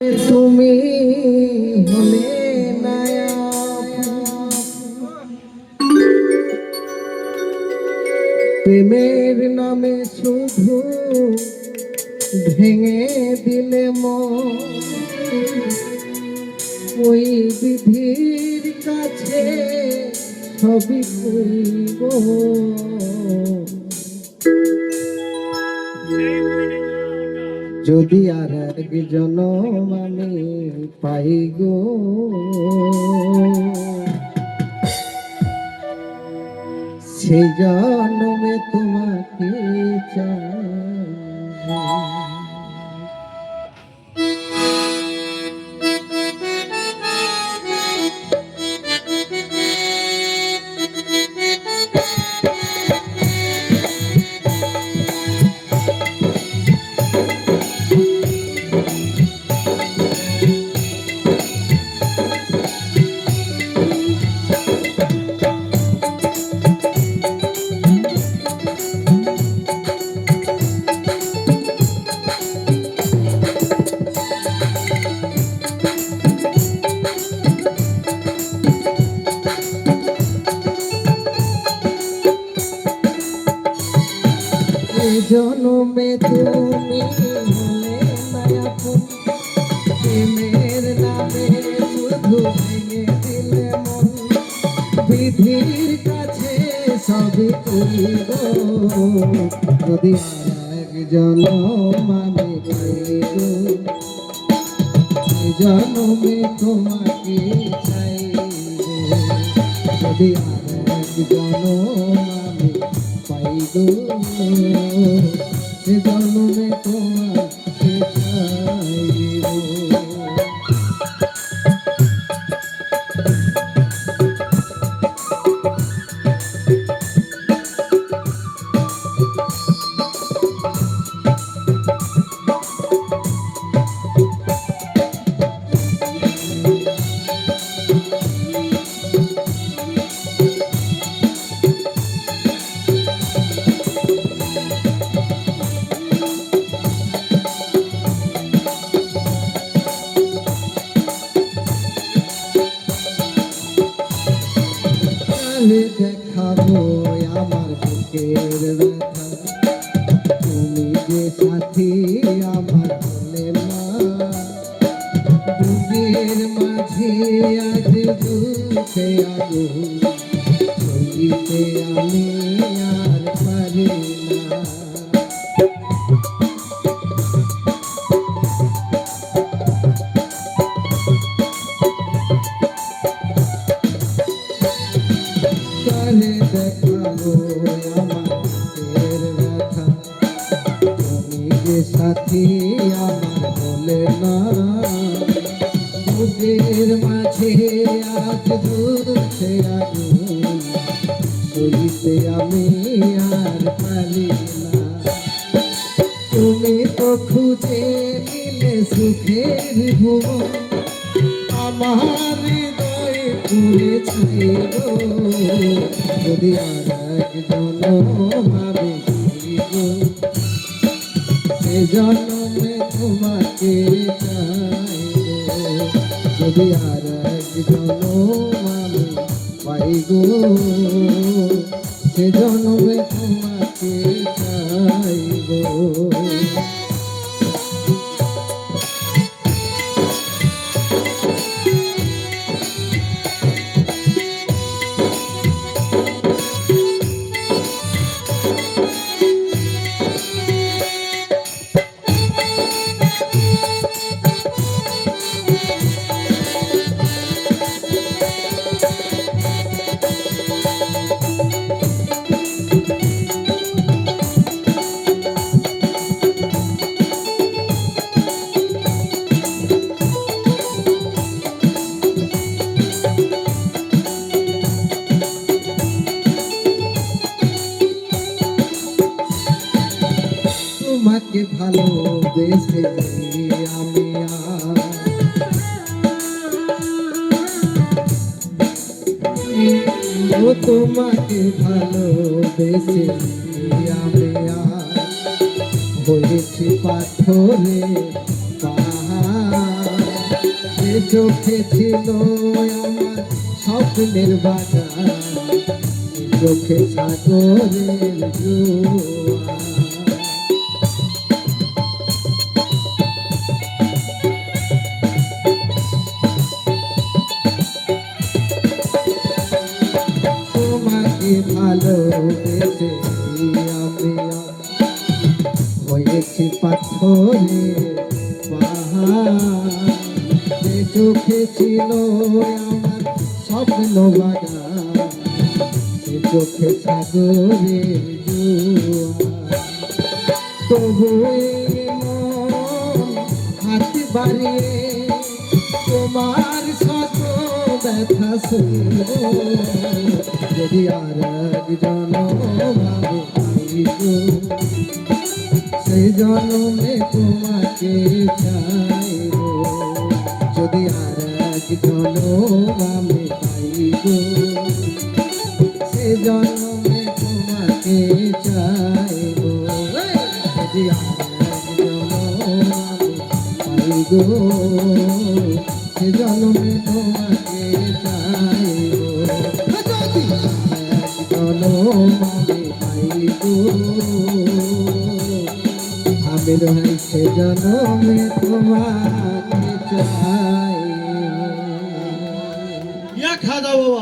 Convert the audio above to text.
তুমি হলে প্রেমের নামে শুধু ভেঙে দিলে ওই বিধির কাছে ছবি কইব যদি আর এক জনম পাই গো। সেই জন্মে তোমাকে চাই। জনমে তুমি হলে মায়াপুর। প্রেমের নামে শুধু ভেঙে দিলে মন। বিধির কাছে সবই করিব যদি আর এক জনম পাইব তোমাকে চাইব যদি আর এক জনম আমি পাইব সে জন্মে তোমাকে কালে দেখাবো আমার বুকের ব্যথা। তুমি যে সাথী, আমার বলে না বুকের মাঝে আজ দুঃখে আগুন সাথী আমার বলে না। বুকের তুমি তো সুখের ভুবন আমার পুরে ছিল। যদি আর এক জনমাবে সে জন্মে তোমাকে চাইব যদি আর এক জনমাবে পাইব, সে জন্মে তোমাকে তোমাকে ভালোবেসে আমি ও তোমাকে ভালোবেসে আমি হয়েছি পাথরে পাহাড় চোখে ছিল আমার স্বপ্নের বাগান। চোখে সাগরের জোয়ার। তোমাকে ভালোবেসে আমি হয়েছি পাথরে পাহাড় চোখে ছিল আমার স্বপ্ন বাগান সে চোখে জোয়ার তবু হাত বাড়িয়ে তোমার শত ব্যথা শুনল যদি আর একজন ভাবে সেই জন্মে তোমাকে চাইব যদি আর একজন আমি পাইব সে জন্মে তোমাকে চাইব যদি পাইব সে জন্মে তোমাকে আমি পাইব জনমে তোমাকে খাওয়া দাওয়া বাবা।